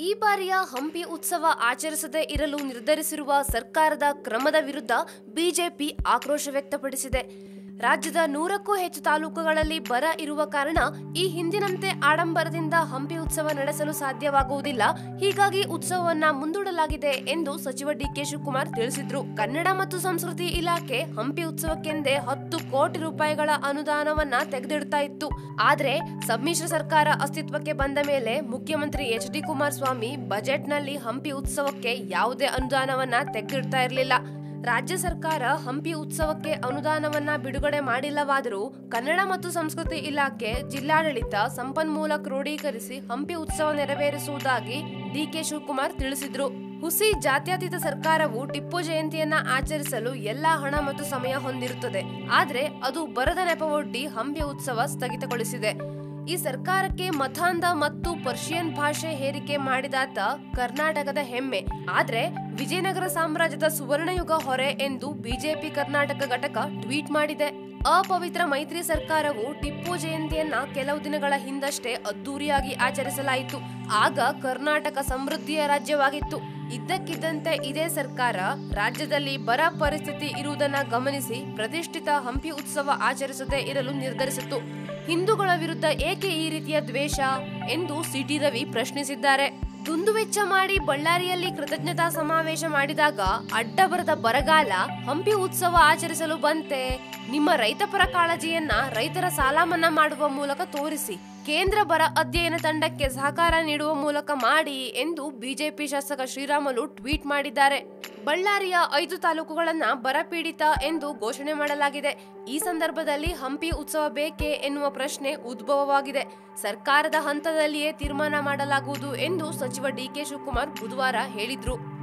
ಈ ಬಾರಿಯ ಹಂಪಿ ಉತ್ಸವ ಆಚರಿಸದೇ ಇರಲು ನಿರ್ಧರಿಸಿರುವ ಸರ್ಕಾರದ ಕ್ರಮದ ವಿರುದ್ಧ ಬಿಜೆಪಿ ಆಕ್ರೋಶ ವ್ಯಕ್ತಪಡಿಸಿದೆ. ರಾಜ್ಯದ ನೂರಕ್ಕೂ ಹೆಚ್ಚು ತಾಲೂಕುಗಳಲ್ಲಿ ಬರ ಇರುವ ಕಾರಣ ಈ ಹಿಂದಿನಂತೆ ಆಡಂಬರದಿಂದ ಹಂಪಿ ಉತ್ಸವ ನಡೆಸಲು ಸಾಧ್ಯವಾಗುವುದಿಲ್ಲ. ಹೀಗಾಗಿ ಉತ್ಸವವನ್ನ ಮುಂದೂಡಲಾಗಿದೆ ಎಂದು ಸಚಿವ ಡಿಕೆ ಶಿವಕುಮಾರ್ ತಿಳಿಸಿದ್ರು. ಕನ್ನಡ ಮತ್ತು ಸಂಸ್ಕೃತಿ ಇಲಾಖೆ ಹಂಪಿ ಉತ್ಸವಕ್ಕೆಂದೇ ಹತ್ತು ಕೋಟಿ ರೂಪಾಯಿಗಳ ಅನುದಾನವನ್ನ ತೆಗೆದಿಡ್ತಾ ಇತ್ತು. ಆದ್ರೆ ಸಮ್ಮಿಶ್ರ ಸರ್ಕಾರ ಅಸ್ತಿತ್ವಕ್ಕೆ ಬಂದ ಮೇಲೆ ಮುಖ್ಯಮಂತ್ರಿ ಎಚ್ ಡಿ ಕುಮಾರಸ್ವಾಮಿ ಬಜೆಟ್ನಲ್ಲಿ ಹಂಪಿ ಉತ್ಸವಕ್ಕೆ ಯಾವುದೇ ಅನುದಾನವನ್ನ ತೆಗೆದಿಡ್ತಾ ಇರಲಿಲ್ಲ. ರಾಜ್ಯ ಸರ್ಕಾರ ಹಂಪಿ ಉತ್ಸವಕ್ಕೆ ಅನುದಾನವನ್ನ ಬಿಡುಗಡೆ ಮಾಡಿಲ್ಲವಾದರೂ ಕನ್ನಡ ಮತ್ತು ಸಂಸ್ಕೃತಿ ಇಲಾಖೆ ಜಿಲ್ಲಾಡಳಿತ ಸಂಪನ್ಮೂಲ ಕ್ರೋಢೀಕರಿಸಿ ಹಂಪಿ ಉತ್ಸವ ನೆರವೇರಿಸುವುದಾಗಿ ಡಿಕೆ ಶಿವಕುಮಾರ್ ತಿಳಿಸಿದ್ರು. ಹುಸಿ ಜಾತ್ಯತೀತ ಸರ್ಕಾರವು ಟಿಪ್ಪು ಜಯಂತಿಯನ್ನ ಆಚರಿಸಲು ಎಲ್ಲಾ ಹಣ ಮತ್ತು ಸಮಯ ಹೊಂದಿರುತ್ತದೆ. ಆದರೆ ಅದು ಬರದ ನೆಪವೊಡ್ಡಿ ಹಂಪಿ ಉತ್ಸವ ಸ್ಥಗಿತಗೊಳಿಸಿದೆ. ಈ ಸರ್ಕಾರಕ್ಕೆ ಮತಾಂಧ ಮತ್ತು ಪರ್ಷಿಯನ್ ಭಾಷೆ ಹೇರಿಕೆ ಮಾಡಿದಾತ ಕರ್ನಾಟಕದ ಹೆಮ್ಮೆ. ಆದ್ರೆ ವಿಜಯನಗರ ಸಾಮ್ರಾಜ್ಯದ ಸುವರ್ಣಯುಗ ಹೊರೆ ಎಂದು ಬಿಜೆಪಿ ಕರ್ನಾಟಕ ಘಟಕ ಟ್ವೀಟ್ ಮಾಡಿದೆ. ಅಪವಿತ್ರ ಮೈತ್ರಿ ಸರ್ಕಾರವು ಟಿಪ್ಪು ಜಯಂತಿಯನ್ನ ಕೆಲವು ದಿನಗಳ ಹಿಂದಷ್ಟೇ ಅದ್ದೂರಿಯಾಗಿ ಆಚರಿಸಲಾಯಿತು. ಆಗ ಕರ್ನಾಟಕ ಸಮೃದ್ಧಿಯ ರಾಜ್ಯವಾಗಿತ್ತು. ಇದ್ದಕ್ಕಿದ್ದಂತೆ ಇದೇ ಸರ್ಕಾರ ರಾಜ್ಯದಲ್ಲಿ ಬರ ಪರಿಸ್ಥಿತಿ ಇರುವುದನ್ನ ಗಮನಿಸಿ ಪ್ರತಿಷ್ಠಿತ ಹಂಪಿ ಉತ್ಸವ ಆಚರಿಸದೇ ಇರಲು ನಿರ್ಧರಿಸಿತು ಹಿಂದೂಗಳ ವಿರುದ್ಧ ಏಕೆ ಈ ರೀತಿಯ ದ್ವೇಷ ಎಂದು ಸಿಟಿ ರವಿ ಪ್ರಶ್ನಿಸಿದ್ದಾರೆ. ದುಂದುವೆಚ್ಚ ಮಾಡಿ ಬಳ್ಳಾರಿಯಲ್ಲಿ ಕೃತಜ್ಞತಾ ಸಮಾವೇಶ ಮಾಡಿದಾಗ ಅಡ್ಡ ಬರದ ಬರಗಾಲ, ಹಂಪಿ ಉತ್ಸವ ಆಚರಿಸಲು ಬಂತೆ. ನಿಮ್ಮ ರೈತಪರ ಕಾಳಜಿಯನ್ನ ರೈತರ ಸಾಲ ಮನ್ನಾ ಮಾಡುವ ಮೂಲಕ ತೋರಿಸಿ, ಕೇಂದ್ರ ಬರ ಅಧ್ಯಯನ ತಂಡಕ್ಕೆ ಸಹಕಾರ ನೀಡುವ ಮೂಲಕ ಮಾಡಿ ಎಂದು ಬಿಜೆಪಿ ಶಾಸಕ ಶ್ರೀರಾಮುಲು ಟ್ವೀಟ್ ಮಾಡಿದ್ದಾರೆ. ಬಳ್ಳಾರಿಯ ಐದು ತಾಲೂಕುಗಳನ್ನ ಬರಪೀಡಿತ ಎಂದು ಘೋಷಣೆ ಮಾಡಲಾಗಿದೆ. ಈ ಸಂದರ್ಭದಲ್ಲಿ ಹಂಪಿ ಉತ್ಸವ ಬೇಕೇ ಎನ್ನುವ ಪ್ರಶ್ನೆ ಉದ್ಭವವಾಗಿದೆ. ಸರ್ಕಾರದ ಹಂತದಲ್ಲಿಯೇ ತೀರ್ಮಾನ ಮಾಡಲಾಗುವುದು ಎಂದು ಸಚಿವ ಡಿಕೆ ಶಿವಕುಮಾರ್ ಬುಧವಾರ ಹೇಳಿದ್ರು.